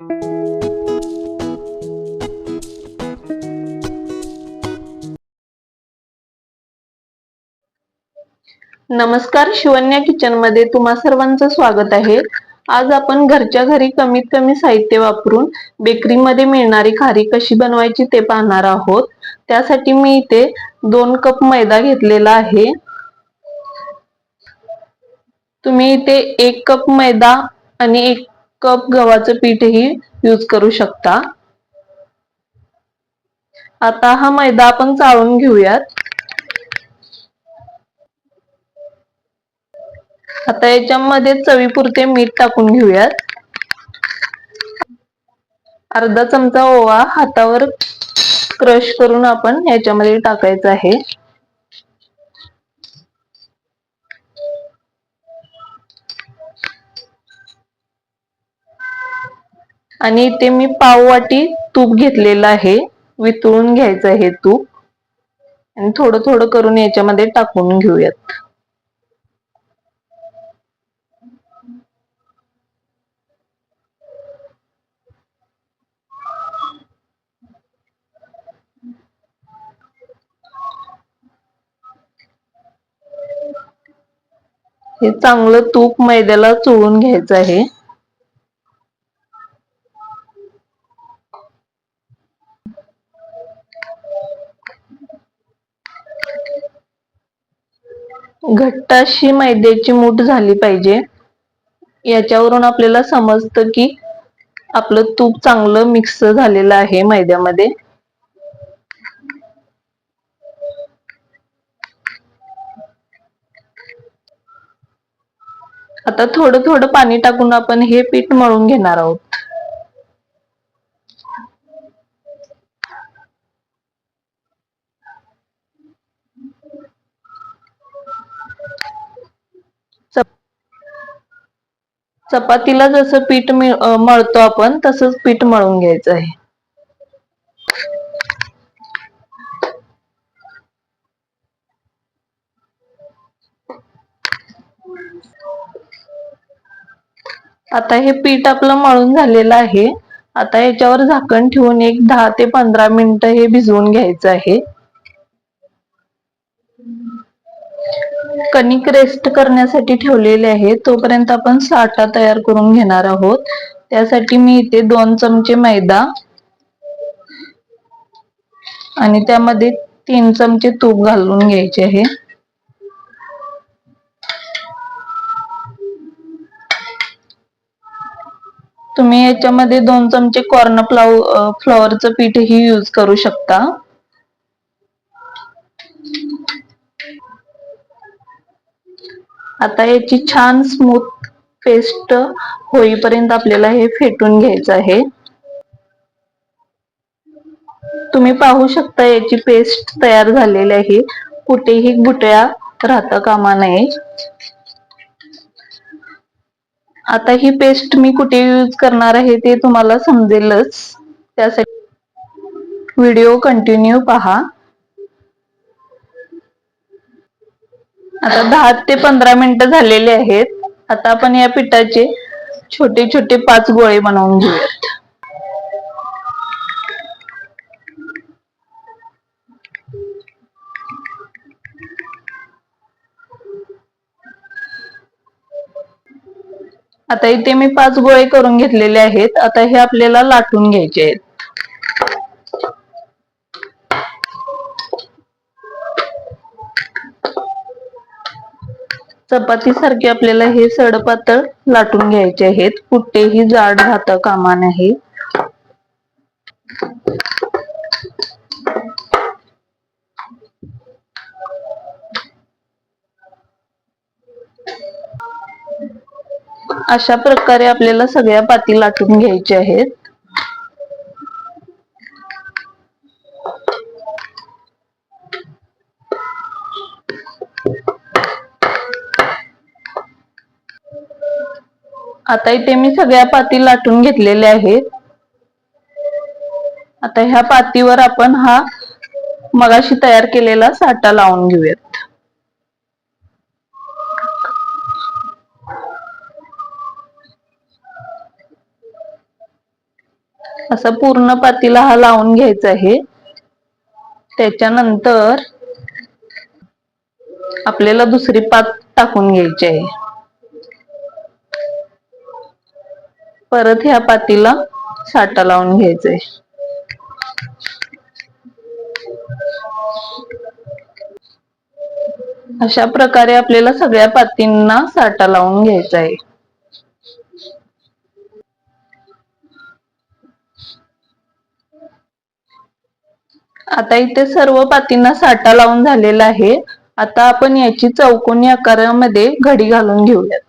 नमस्कार शिवन्या किचनमध्ये तुम्हा सर्वांचं स्वागत आहे. आज आपण घरच्या घरी कमीत कमी साहित्य वापरून बेकरीमध्ये मिळणारी खारी कशी बनवायची ते पाहणार आहोत. त्यासाठी मी इथे दोन कप मैदा घेतलेला आहे. तुम्ही इथे एक कप मैदा आणि एक कप गव्हाचं पीठही यूज करू शकता. आता हा मैदा आपण चाळून घेऊयात. आता याच्यामध्ये चवीपुरते मीठ टाकून घेऊयात. अर्धा चमचा ओवा हातावर क्रश करून आपण याच्यामध्ये टाकायचा आहे. आणि इथे मी पाव वाटी तूप घेतलेलं आहे. वितळून घ्यायचं आहे तूप. आणि थोडं थोडं करून याच्यामध्ये टाकून घेऊयात. हे चांगलं तूप मैद्याला चोळून घ्यायचं आहे. घट्ट अशी मैद्याची मूठ झाली पाहिजे. याच्यावरून आपल्याला समजतं की आपलं तूप चांगलं मिक्स झालेलं आहे मैद्यामध्ये. आता थोडं थोडं पाणी टाकून आपण हे पीठ मळून घेणार आहोत. चपातीला जसं पीठ मळतो आपण तसंच पीठ मळून घ्यायचं आहे. आता हे पीठ आपलं मळून झालेलं आहे. आता याच्यावर झाकण ठेवून एक दहा ते पंधरा मिनिट हे भिजवून घ्यायचं आहे. कणिक रेस्ट करण्यासाठी ठेवलेले आहे तोपर्यंत आपण साठा तयार करून घेणार आहोत. त्यासाठी मी इथे दोन चमचे मैदा आणि त्यामध्ये तीन चमचे तूप घालून घ्यायचे आहे. तुम्ही याच्यामध्ये दोन चमचे कॉर्न फ्लाव फ्लॉवरचं पीठही यूज करू शकता. आता याची छान स्मूथ पेस्ट होईपर्यंत आपल्याला हे फेटून घ्यायचं आहे. तुम्ही पाहू शकता याची पेस्ट तयार झालेली आहे. कुठेही गुटळ्या राहता कामा नये. आता ही पेस्ट मी कुठे यूज करणार आहे ते तुम्हाला समजेलच. त्यासाठी व्हिडिओ कंटिन्यू पहा. आता दहा ते पंधरा मिनिटं झालेले आहेत. आता आपण या पिठाचे छोटे छोटे पाच गोळे बनवून घेऊयात. आता इथे मी पाच गोळे करून घेतलेले आहेत. आता हे आपल्याला लाटून घ्यायचे आहेत. चपाती सारखे आपल्याला हे सडपातळ लाटून घ्यायचे आहेत. कुठेही जाड राहता कामा नाही अशा प्रकारे आपल्याला सगळ्या पाती लाटून घ्यायच्या आहेत. आता इथे मी सगळ्या पाती लाटून घेतलेल्या आहेत. आता ह्या पातीवर आपण हा मगाशी तयार केलेला साठा लावून घेऊयात. असं पूर्ण पातीला हा लावून घ्यायचा आहे. त्याच्यानंतर आपल्याला दुसरी पात टाकून घ्यायची आहे. परत ह्या पातीला साठा लावून घ्यायचंय. अशा प्रकारे आपल्याला सगळ्या पातींना साठा लावून घ्यायचा आहे आता इथे सर्व पातींना साठा लावून झालेला आहे. आता आपण याची चौकोनी आकारामध्ये घडी घालून घेऊयात.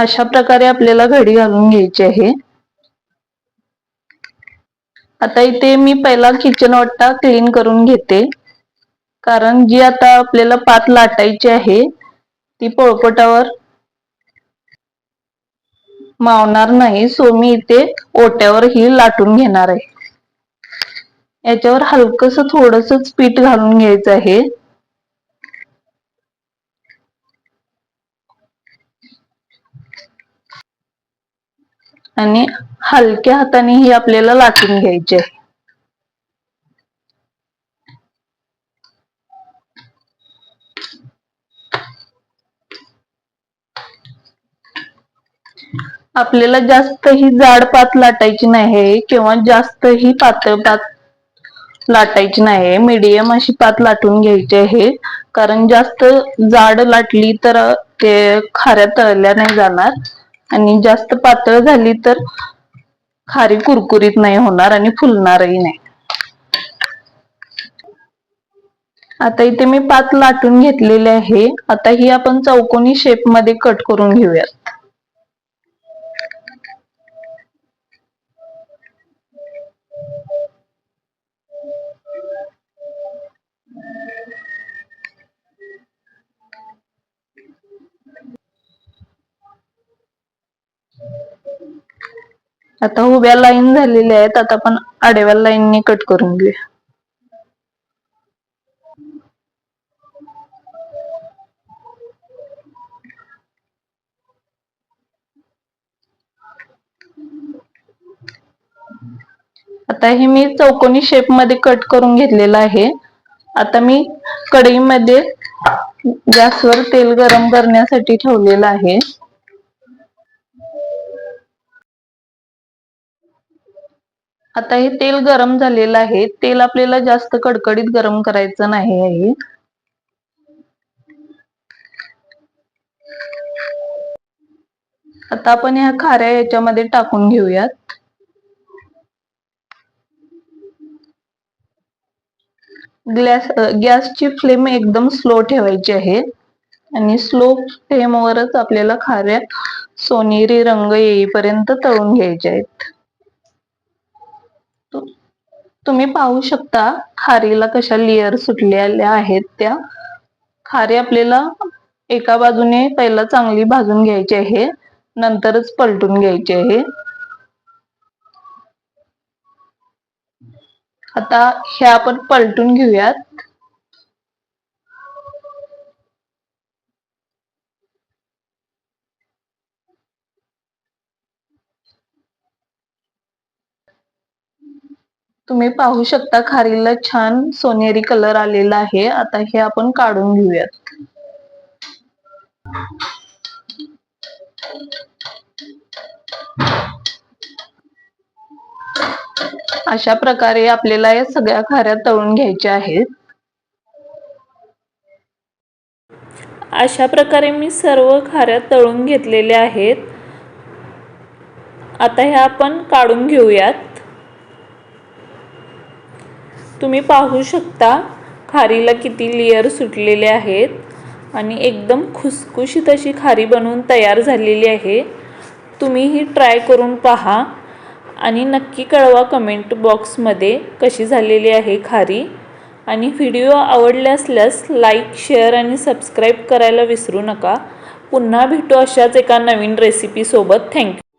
अशा प्रकारे आपल्याला घडी घालून घ्यायची आहे. आता इथे मी पहिला किचन वाटा क्लीन करून घेते. कारण जी आता आपल्याला पात लाटायची आहे ती पोळपटावर मावणार नाही. सो मी इथे ओट्यावर ही लाटून घेणार आहे. याच्यावर हलकस थोडस पीठ घालून घ्यायचं आहे. आणि हलक्या हाताने ही आपल्याला लाटून घ्यायची. आहे आपल्याला जास्त ही जाड पात लाटायची नाही किंवा जास्त ही पातळ पात लाटायची नाही. मीडियम अशी पात लाटून घ्यायची आहे. कारण जास्त जाड लाटली तर ते खाऱ्या तळल्या नाही जाणार. आणि जास्त पातळ झाली तर खारी कुरकुरीत नाही होणार आणि फुलणारही नाही. आता इथे मी पात लाटून घेतलेले आहे. आता ही आपण चौकोनी शेपमध्ये कट करून घेऊयात. आता उभ्या लाईन झालेल्या आहेत आता आपण आडव्या लाईनने कट करून घेऊया. आता हे मी चौकोनी शेपमध्ये कट करून घेतलेलं आहे. आता मी कढईमध्ये गॅसवर तेल गरम करण्यासाठी ठेवलेलं आहे. आता हे तेल गरम झालेलं आहे. तेल आपल्याला जास्त कडकडीत गरम करायचं नाही आहे. आता आपण ह्या खाऱ्या याच्यामध्ये टाकून घेऊयात. ग्लॅस गॅसची फ्लेम एकदम स्लो ठेवायची आहे. आणि स्लो फ्लेमवरच आपल्याला खाऱ्या सोनेरी रंग येईपर्यंत तळून घ्यायचे आहेत. तुम्ही पाहू शकता खारीला कशा लेअर सुटलेल्या आहेत त्या. खारी आपल्याला एका बाजूने पहिला चांगली भाजून घ्यायची आहे नंतरच पलटून घ्यायची आहे. आता हे आपण पलटून घेऊयात. तुम्ही पाहू शकता खारीला छान सोनेरी कलर आलेला आहे. आता हे आपण काढून घेऊयात. अशा प्रकारे आपल्याला या सगळ्या खाऱ्या तळून घ्यायच्या आहेत. अशा प्रकारे मी सर्व खाऱ्या तळून घेतलेल्या आहेत. आता ह्या आपण काढून घेऊयात. तुम्ही पाहू शकता खारीला किती लेअर सुटलेले आहेत आणि एकदम खुसखुशीत अशी खारी बनवून तयार झालेली आहे. तुम्हीही ट्राय करून पहा आणि नक्की कळवा कमेंट बॉक्समध्ये कशी झालेली आहे खारी. आणि व्हिडिओ आवडले असल्यास लाईक शेअर आणि सबस्क्राईब करायला विसरू नका. पुन्हा भेटू अशाच एका नवीन रेसिपीसोबत थँक्यू